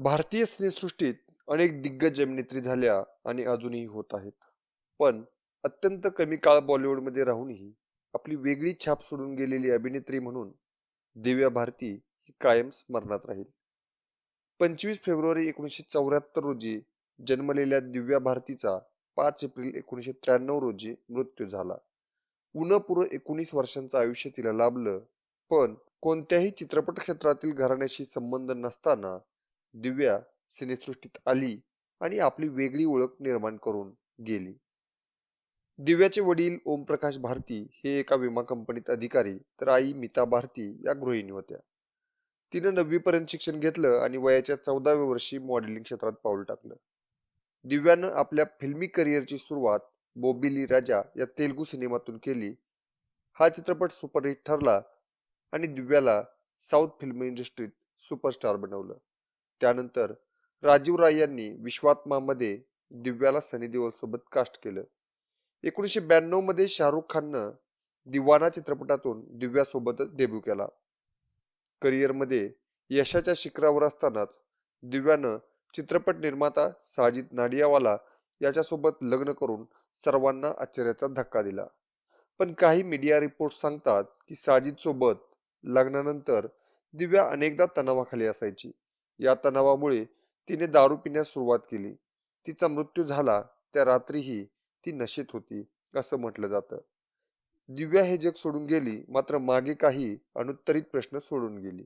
भारतीय सिनेसृष्टीत अनेक दिग्गज अभिनेत्री झाल्या आणि अजूनही होत आहेत. पण अत्यंत कमी काळ बॉलिवूडमध्ये राहूनही आपली वेगळी छाप सोडून गेलेली अभिनेत्री म्हणून दिव्या भारती ही कायम स्मरणात राहील. पंचवीस फेब्रुवारी एकोणीसशे चौऱ्याहत्तर रोजी जन्मलेल्या दिव्या भारतीचा पाच एप्रिल एकोणीसशे त्र्याण्णव रोजी मृत्यू झाला. उन एकोणीस वर्षांचं आयुष्य तिला लाभलं पण कोणत्याही चित्रपट क्षेत्रातील घराण्याशी संबंध नसताना दिव्या सिनेसृष्टीत आली आणि आपली वेगळी ओळख निर्माण करून गेली. दिव्याचे वडील ओमप्रकाश भारती हे एका विमा कंपनीत अधिकारी तर आई मिता भारती या गृहिणी होत्या. तिनं नववीपर्यंत शिक्षण घेतलं आणि वयाच्या चौदाव्या वर्षी मॉडेलिंग क्षेत्रात पाऊल टाकलं. दिव्यानं आपल्या फिल्मी करिअरची सुरुवात बोबिली राजा या तेलुगू सिनेमातून केली. हा चित्रपट सुपरहिट ठरला आणि दिव्याला साऊथ फिल्म इंडस्ट्रीत सुपरस्टार बनवलं. त्यानंतर राजीव राय यांनी विश्वात्मामध्ये दिव्याला सनी देओल सोबत कास्ट केलं. एकोणीसशे ब्याण्णवमध्ये शाहरुख खाननं दिवाना चित्रपटातून दिव्यासोबतच डेब्यू केला. करिअरमध्ये यशाच्या शिखरावर असतानाच दिव्यानं चित्रपट निर्माता साजिद नाडियावाला याच्यासोबत लग्न करून सर्वांना आश्चर्याचा धक्का दिला. पण काही मीडिया रिपोर्ट सांगतात की साजिद सोबत लग्नानंतर दिव्या अनेकदा तणावाखाली असायची. या तणावामुळे तिने दारू पिण्यास सुरुवात केली. तिचा मृत्यू झाला त्या रात्रीही ती नशेत होती असं म्हटलं जातं. दिव्या हे जग सोडून गेली मात्र मागे काही अनुत्तरित प्रश्न सोडून गेली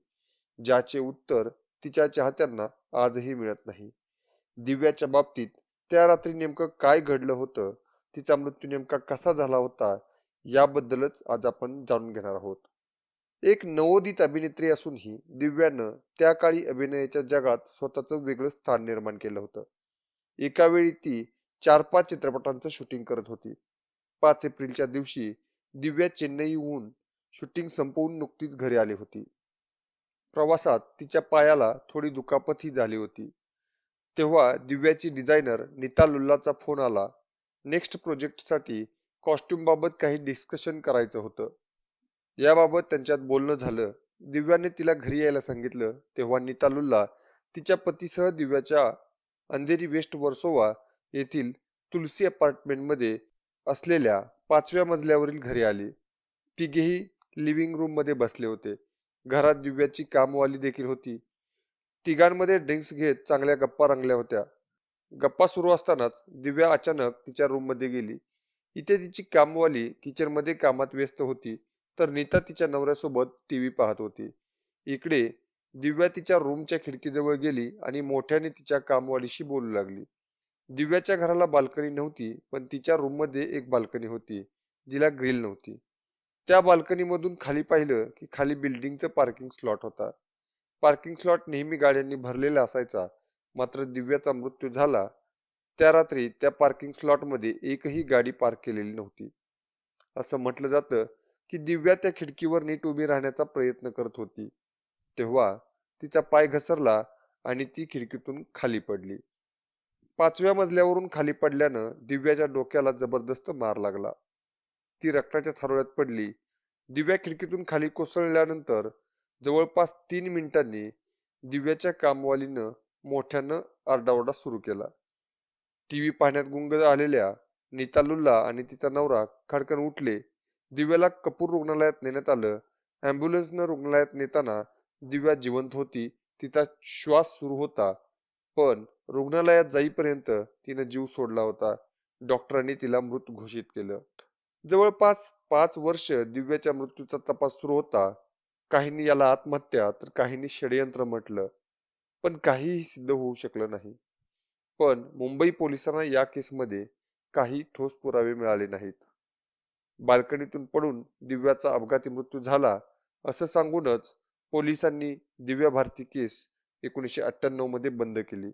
ज्याचे उत्तर तिच्या चाहत्यांना आजही मिळत नाही. दिव्याच्या बाबतीत त्या रात्री नेमकं काय घडलं होतं तिचा मृत्यू नेमका कसा झाला होता याबद्दलच आज आपण जाणून घेणार आहोत. एक नवोदित अभिनेत्री असूनही दिव्यानं त्या काळी अभिनयाच्या जगात स्वतःचं वेगळं स्थान निर्माण केलं होतं. एका वेळी ती चार पाच चित्रपटांचं शूटिंग करत होती. पाच एप्रिलच्या दिवशी दिव्या चेन्नईहून शूटिंग संपवून नुकतीच घरी आली होती. प्रवासात तिच्या पायाला थोडी दुखापतही झाली होती. तेव्हा दिव्याची डिझायनर नीता लुल्लाचा फोन आला. नेक्स्ट प्रोजेक्टसाठी कॉस्ट्युम बाबत काही डिस्कशन करायचं होतं. याबाबत त्यांच्यात बोलणं झालं. दिव्याने तिला घरी यायला सांगितलं. तेव्हा नितालुला तिच्या पतीसह दिव्याच्या अंधेरी वेस्ट वर्सोवा येथील तुलसी अपार्टमेंटमध्ये असलेल्या पाचव्या मजल्यावरील घरी आली. तिघेही लिव्हिंग रूममध्ये बसले होते. घरात दिव्याची कामवाली देखील होती. तिघांमध्ये ड्रिंक्स घेत चांगल्या गप्पा रंगल्या होत्या. गप्पा सुरू असतानाच दिव्या अचानक तिच्या रूममध्ये गेली. इथे तिची कामवाली किचनमध्ये कामात व्यस्त होती. तर नीता तिच्या नवऱ्यासोबत टीव्ही पाहत होती. इकडे दिव्या तिच्या रूमच्या खिडकीजवळ गेली आणि मोठ्याने तिच्या कामवालीशी बोलू लागली. दिव्याच्या घराला बाल्कनी नव्हती पण तिच्या रूममध्ये एक बाल्कनी होती जिला ग्रिल नव्हती. त्या बाल्कनी मधून खाली पाहिलं की खाली बिल्डिंगचं पार्किंग स्लॉट होता. पार्किंग स्लॉट नेहमी गाड्यांनी भरलेला असायचा मात्र दिव्याचा मृत्यू झाला. त्या रात्री त्या पार्किंग स्लॉटमध्ये एकही गाडी पार्क केलेली नव्हती. असं म्हटलं जातं की दिव्या त्या खिडकीवर नीट उभी राहण्याचा प्रयत्न करत होती. तेव्हा तिचा पाय घसरला आणि ती खिडकीतून खाली पडली. पाचव्या मजल्यावरून खाली पडल्यानं दिव्याच्या डोक्याला जबरदस्त मार लागला. ती रक्ताच्या थारोळ्यात पडली. दिव्या खिडकीतून खाली कोसळल्यानंतर जवळपास तीन मिनिटांनी दिव्याच्या कामवालीनं मोठ्यानं आरडाओरडा सुरू केला. टीव्ही पाहण्यात गुंग आलेल्या नितालुल्ला आणि तिचा नवरा खडकन उठले दिव्याला कपूर रुग्णालयात नेण्यात आलं. अँब्युलन्सनं रुग्णालयात नेताना दिव्या जिवंत होती. तिचा श्वास सुरू होता. पण रुग्णालयात जाईपर्यंत तिनं जीव सोडला होता. डॉक्टरांनी तिला मृत घोषित केलं. जवळपास पाच वर्ष दिव्याच्या मृत्यूचा तपास सुरू होता. काहींनी याला आत्महत्या तर काहींनी षडयंत्र म्हटलं. पण काहीही सिद्ध होऊ शकलं नाही. पण मुंबई पोलिसांना या केसमध्ये काही ठोस पुरावे मिळाले नाहीत. बाल्कनीतून पडून दिव्याचा अपघाती मृत्यू झाला असं सांगूनच पोलिसांनी दिव्या भारती केस एकोणीसशे अठ्ठ्याण्णवमध्ये बंद केली.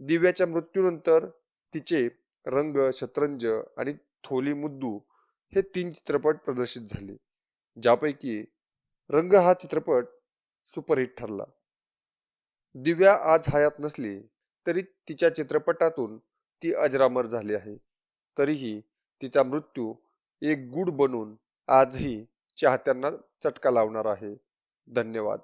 दिव्याच्या मृत्यूनंतर तिचे रंग शतरंज आणि थोली मुद्दू हे तीन चित्रपट प्रदर्शित झाले ज्यापैकी रंग हा चित्रपट सुपरहिट ठरला. दिव्या आज हयात नसली तरी तिच्या चित्रपटातून ती अजरामर झाली आहे तरीही तिचा मृत्यू एक गुड बनून आजही चाहत्यांना चटका लावणार आहे. धन्यवाद.